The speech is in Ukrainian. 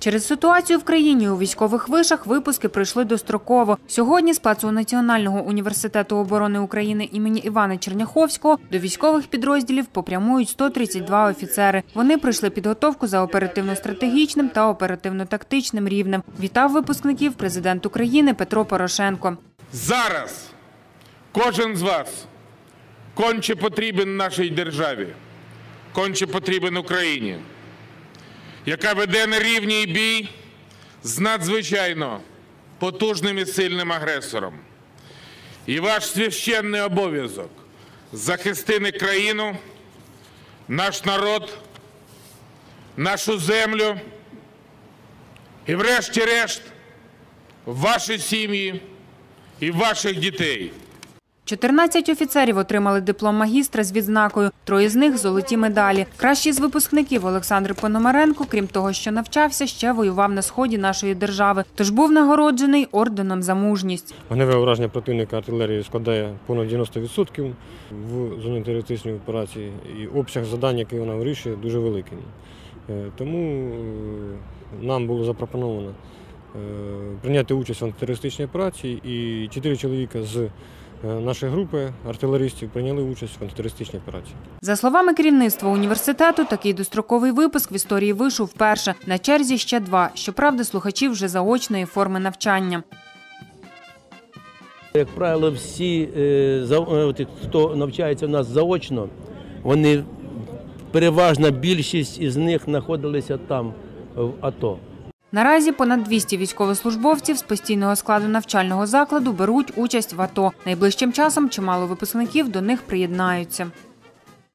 Через ситуацію в країні у військових вишах випуски пройшли достроково. Сьогодні з ПАЦУ Національного університету оборони України імені Івана Черняховського до військових підрозділів попрямують 132 офіцери. Вони пройшли підготовку за оперативно-стратегічним та оперативно-тактичним рівнем. Вітав випускників президент України Петро Порошенко. Зараз кожен з вас конче потрібен нашій державі, конче потрібен Україні, яка веде нерівній бій з надзвичайно потужним і сильним агресором. І ваш священний обов'язок захистити країну, наш народ, нашу землю і, врешті-решт, ваші сім'ї і ваших дітей. 14 офіцерів отримали диплом магістра з відзнакою. Троє з них золоті медалі. Кращий з випускників Олександр Пономаренко, крім того, що навчався, ще воював на сході нашої держави. Тож був нагороджений орденом за мужність. Вогневе ураження противника артилерії складає понад 90% в зоні терористичної операції, і обсяг завдань, який вона вирішує, дуже великий. Е, Тому е, нам було запропоновано е, прийняти участь в антитерористичній операції, і чотири чоловіка з е, нашої групи артилеристів прийняли участь в антитерористичній операції. За словами керівництва університету, такий достроковий випуск в історії вишу вперше. На черзі ще два. Щоправда, слухачів вже заочної форми навчання. Як правило, всі, е, за- е, хто навчається у нас заочно, вони переважна більшість із них знаходилися там, в АТО. Наразі понад 200 військовослужбовців з постійного складу навчального закладу беруть участь в АТО. Найближчим часом чимало випускників до них приєднаються.